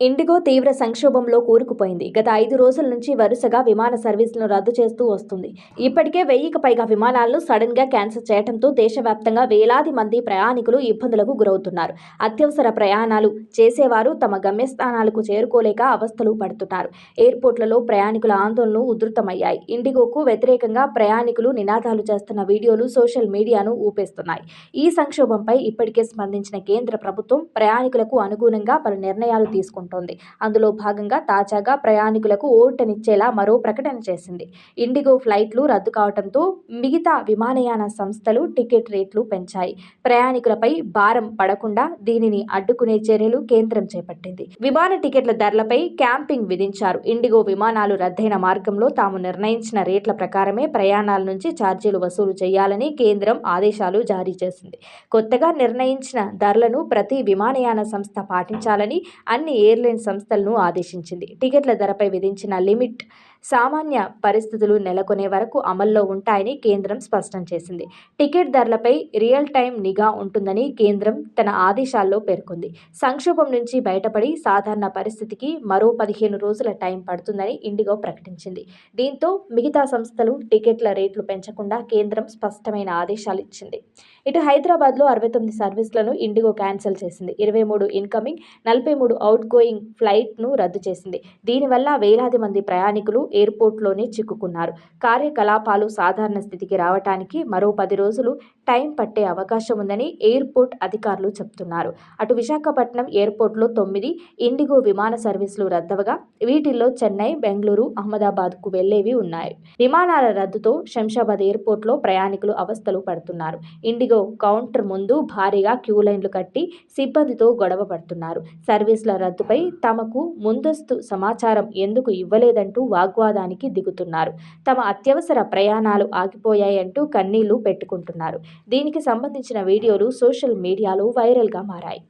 IndiGo తీవ్ర సంక్షోభంలో కూరుకుపోయింది. గత ఐదు రోజుల నుంచి వరుసగా విమాన సర్వీసులను రద్దు చేస్తూ వస్తుంది. ఇప్పటికే వెయ్యికి పైగా విమానాలను సడన్గా క్యాన్సిల్ చేయడంతో దేశవ్యాప్తంగా వేలాది మంది ప్రయాణికులు ఇబ్బందులకు గురవుతున్నారు. అత్యవసర ప్రయాణాలు చేసేవారు తమ గమ్యస్థానాలకు చేరుకోలేక అవస్థలు పడుతున్నారు. ఎయిర్పోర్ట్లలో ప్రయాణికుల ఆందోళనలు ఉధృతమయ్యాయి. ఇండిగోకు వ్యతిరేకంగా ప్రయాణికులు నినాదాలు చేస్తున్న వీడియోలు సోషల్ మీడియాను ఊపేస్తున్నాయి. ఈ సంక్షోభంపై ఇప్పటికే స్పందించిన కేంద్ర ప్రభుత్వం ప్రయాణికులకు అనుగుణంగా పలు నిర్ణయాలు ఉంటుంది. అందులో భాగంగా తాజాగా ప్రయాణికులకు ఓటనిచ్చేలా మరో ప్రకటన చేసింది. ఇండిగో ఫ్లైట్లు రద్దు కావడంతో మిగతా విమానయాన సంస్థలు టికెట్ రేట్లు పెంచాయి. ప్రయాణికులపై భారం పడకుండా దీనిని అడ్డుకునే చర్యలు కేంద్రం చేపట్టింది. విమాన టికెట్ల ధరలపై క్యాంపింగ్ విధించారు. ఇండిగో విమానాలు రద్దయిన మార్గంలో తాము నిర్ణయించిన రేట్ల ప్రకారమే ప్రయాణాల నుంచి ఛార్జీలు వసూలు చేయాలని కేంద్రం ఆదేశాలు జారీ చేసింది. కొత్తగా నిర్ణయించిన ధరలను ప్రతి విమానయాన సంస్థ పాటించాలని అన్ని ఎయిర్లైన్ సంస్థలను ఆదేశించింది. టికెట్ల ధరపై విధించిన లిమిట్ సామాన్య పరిస్థితులు నెలకొనే వరకు అమల్లో ఉంటాయని కేంద్రం స్పష్టం చేసింది. టికెట్ ధరలపై రియల్ టైం నిఘా ఉంటుందని కేంద్రం తన ఆదేశాల్లో పేర్కొంది. సంక్షోభం నుంచి బయటపడి సాధారణ పరిస్థితికి మరో పదిహేను రోజుల టైం పడుతుందని ఇండిగో ప్రకటించింది. దీంతో మిగతా సంస్థలు టికెట్ల రేట్లు పెంచకుండా కేంద్రం స్పష్టమైన ఆదేశాలు ఇచ్చింది. ఇటు హైదరాబాద్లో అరవై తొమ్మిది సర్వీసులను ఇండిగో క్యాన్సిల్ చేసింది. ఇరవై మూడు ఇన్కమింగ్ నలభై మూడు అవుట్ గోయింగ్ ఫ్లైట్ను రద్దు చేసింది. దీనివల్ల వేలాది మంది ప్రయాణికులు ఎయిర్పోర్ట్లోనే చిక్కుకున్నారు. కార్యకలాపాలు సాధారణ స్థితికి రావటానికి మరో పది రోజులు టైం పట్టే అవకాశం ఉందని ఎయిర్పోర్ట్ అధికారులు చెబుతున్నారు అటు విశాఖపట్నం ఎయిర్పోర్ట్లో తొమ్మిది ఇండిగో విమాన సర్వీసులు రద్దవగా వీటిల్లో చెన్నై బెంగళూరు అహ్మదాబాద్కు వెళ్ళేవి ఉన్నాయి. విమానాల రద్దుతో శంషాబాద్ ఎయిర్పోర్ట్లో ప్రయాణికులు అవస్థలు పడుతున్నారు. ఇండిగో కౌంటర్ ముందు భారీగా క్యూ లైన్లు కట్టి సిబ్బందితో గొడవ పడుతున్నారు. సర్వీసుల రద్దుపై తమకు ముందస్తు సమాచారం ఎందుకు ఇవ్వలేదంటూ వాగ్వాదానికి దిగుతున్నారు. తమ అత్యవసర ప్రయాణాలు ఆగిపోయాయంటూ కన్నీళ్ళు పెట్టుకుంటున్నారు. దీనికి సంబంధించిన వీడియోలు సోషల్ మీడియాలో వైరల్గా మారాయి.